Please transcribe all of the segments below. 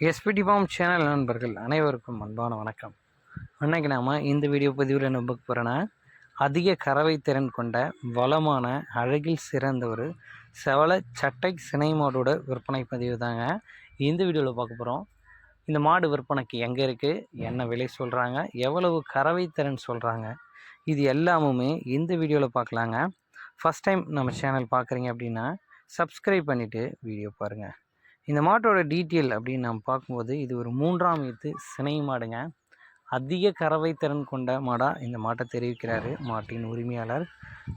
SPD form channel நண்பர்கள் அனைவருக்கும் அன்பான வணக்கம். அன்னைக்கு நாம் இந்த வீடியோ பதிவில் என்ன பார்க்க போகிறோன்னா அதிக கறவை திறன் கொண்ட வளமான அழகில் சிறந்த ஒரு செவல சட்டை சினை மாடோட விற்பனை பதிவு தாங்க இந்த வீடியோவில் பார்க்க போகிறோம் இந்த மாடு விற்பனைக்கு எங்கே இருக்குது என்ன விலை சொல்கிறாங்க எவ்வளவு கறவை திறன் சொல்கிறாங்க இது எல்லாமுமே இந்த வீடியோவில் பார்க்கலாங்க. ஃபஸ்ட் டைம் நம்ம சேனல் பார்க்குறீங்க அப்படின்னா சப்ஸ்கிரைப் பண்ணிவிட்டு வீடியோ பாருங்கள் இந்த மாட்டோட டீட்டெயில் அப்படின்னு நம்ம பார்க்கும்போது இது ஒரு மூன்றாம் ஈத்து சினை மாடுங்க. அதிக கறவை திறன் கொண்ட மாடாக இந்த மாட்டை தெரிவிக்கிறாரு மாட்டின் உரிமையாளர்.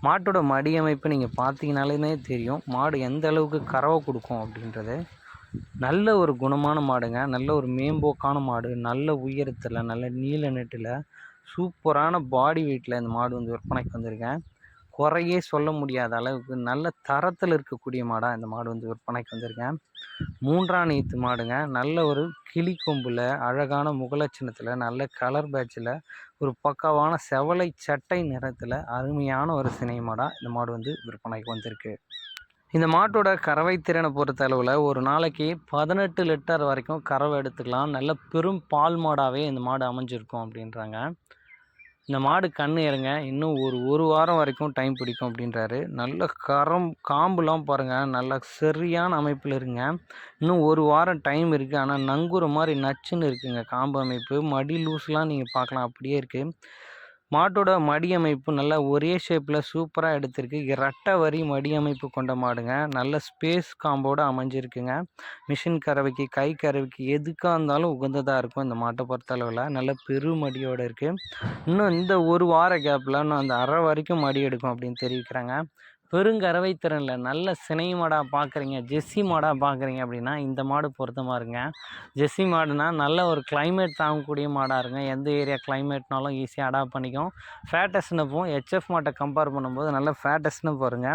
மாட்டோட மடி அமைப்பு நீங்கள் பார்த்தீங்கனாலுமே தெரியும். மாடு எந்த அளவுக்கு கறவை கொடுக்கும் அப்படின்றது. நல்ல ஒரு குணமான மாடுங்க. நல்ல ஒரு மேம்போக்கான மாடு. நல்ல உயரத்தில் நல்ல நீல நெட்டில் சூப்பரான பாடி வெயிட்டில் இந்த மாடு வந்து விற்பனைக்கு வந்திருக்கேன். குறையே சொல்ல முடியாத அளவுக்கு நல்ல தரத்தில் இருக்கக்கூடிய மாடாக இந்த மாடு வந்து விற்பனைக்கு வந்திருக்கேன் மூன்றாம் நீத்து மாடுங்க. நல்ல ஒரு கிளி கொம்பில் அழகான முகலட்சணத்தில் நல்ல கலர் பேட்சில் ஒரு பக்காவான செவலை சட்டை நிறத்தில் அருமையான ஒரு சினை மாடாக இந்த மாடு வந்து விற்பனைக்கு வந்திருக்கு. இந்த மாட்டோட கறவை திறனை பொறுத்த அளவில் ஒரு நாளைக்கு பதினெட்டு லிட்டர் வரைக்கும் கறவை எடுத்துக்கலாம். நல்ல பெரும் பால் மாடாகவே இந்த மாடு அமைஞ்சிருக்கும் அப்படின்றாங்க. இந்த மாடு கண்ணு இறங்க இன்னும் ஒரு ஒரு வாரம் வரைக்கும் டைம் பிடிக்கும் அப்படின்றாரு. நல்ல கரம் காம்புலாம் பாருங்கள் நல்ல சரியான அமைப்பில் இருங்க இன்னும் ஒரு வாரம் டைம் இருக்குது ஆனால் நங்குற மாதிரி நச்சுன்னு இருக்குங்க காம்பு அமைப்பு. மடி லூஸ்லாம் நீங்கள் பார்க்கலாம். அப்படியே இருக்குது மாட்டோட மடி அமைப்பு நல்லா ஒரே ஷேப்பில் சூப்பராக எடுத்திருக்கு. இரட்டை வரி மடியமைப்பு கொண்ட மாடுங்க. நல்ல ஸ்பேஸ் காம்போடு அமைஞ்சிருக்குங்க. மிஷின் கறவைக்கு கை கறவைக்கு எதுக்காக இருந்தாலும் உகந்ததாக இருக்கும் இந்த மாட்டை பொறுத்தளவில். நல்ல பெருமடியோடு இருக்குது இன்னும் இந்த ஒரு வார கேப்பில் இன்னும் அந்த அரை வரைக்கும் மடி எடுக்கும் அப்படின்னு தெரிவிக்கிறாங்க. பெருங்கறவை திறனில் நல்ல சினை மாடாக பார்க்குறீங்க ஜெஸ்ஸி மாடாக பார்க்குறீங்க அப்படின்னா இந்த மாடு பொருத்தமாக இருங்க. ஜெஸ்ஸி மாடுனா நல்ல ஒரு கிளைமேட் தாங்கக்கூடிய மாடாக இருங்க. எந்த ஏரியா கிளைமேட்னாலும் ஈஸியாக அடாப்ட் பண்ணிக்கும். ஃபேட்டஸ்னப்பும் ஹெச்எஃப் மாட்டை கம்பேர் பண்ணும்போது நல்ல ஃபேட்டஸ்னு பாருங்க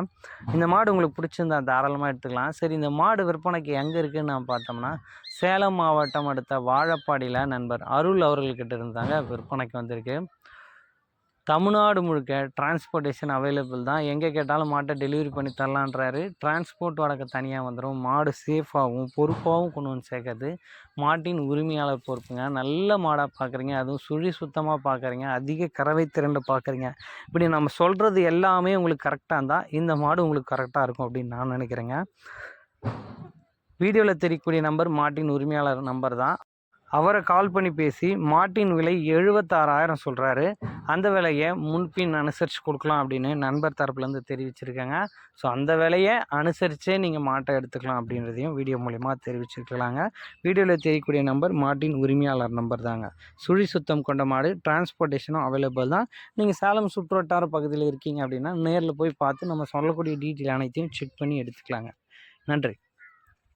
இந்த மாடு உங்களுக்கு பிடிச்சிருந்தா தாராளமாக எடுத்துக்கலாம். சரி இந்த மாடு விற்பனைக்கு எங்கே இருக்குதுன்னு நான் பார்த்தோம்னா சேலம் மாவட்டம் அடுத்த வாழப்பாடியில் நண்பர் அருள் அவர்கள்கிட்ட இருந்தாங்க விற்பனைக்கு வந்திருக்கு. தமிழ்நாடு முழுக்க டிரான்ஸ்போர்ட்டேஷன் அவைலபிள் தான். எங்கே கேட்டாலும் மாட்டை டெலிவரி பண்ணி தரலான்றாரு. டிரான்ஸ்போர்ட் வடக்க தனியாக வந்துடும் மாடு சேஃபாகவும் பொறுப்பாகவும் கொண்டு வந்து சேர்க்கறது. மாட்டின் உரிமையாளர் பொறுப்புங்க. நல்ல மாடாக பார்க்குறீங்க அதுவும் சுழி சுத்தமாக பார்க்குறீங்க அதிக கறவை திரண்டு பார்க்குறீங்க இப்படி நம்ம சொல்கிறது எல்லாமே உங்களுக்கு கரெக்டாக இருந்தால் இந்த மாடு உங்களுக்கு கரெக்டாக இருக்கும் அப்படின்னு நான் நினைக்கிறேங்க. வீடியோவில் தெரியக்கூடிய நம்பர் மாட்டின் உரிமையாளர் நம்பர் தான். அவரை கால் பண்ணி பேசி மாட்டின் விலை எழுபத்தாறாயிரம் சொல்கிறாரு அந்த விலையை முன்பின் அனுசரித்து கொடுக்கலாம் அப்படின்னு நண்பர் தரப்புலேருந்து தெரிவிச்சிருக்காங்க. ஸோ அந்த விலையை அனுசரித்தே நீங்கள் மாட்டை எடுத்துக்கலாம் அப்படின்றதையும் வீடியோ மூலிமா தெரிவிச்சிருக்கலாங்க. வீடியோவில் தெரியக்கூடிய நம்பர் மாட்டின் உரிமையாளர் நம்பர் தாங்க. சுழி சுத்தம் கொண்ட மாடு டிரான்ஸ்போர்ட்டேஷனும் அவைலபிள் தான். நீங்கள் சேலம் சுற்றுவட்டார பகுதியில் இருக்கீங்க அப்படின்னா நேரில் போய் பார்த்து நம்ம சொல்லக்கூடிய டீட்டெயில் அனைத்தையும் செக் பண்ணி எடுத்துக்கலாங்க. நன்றி.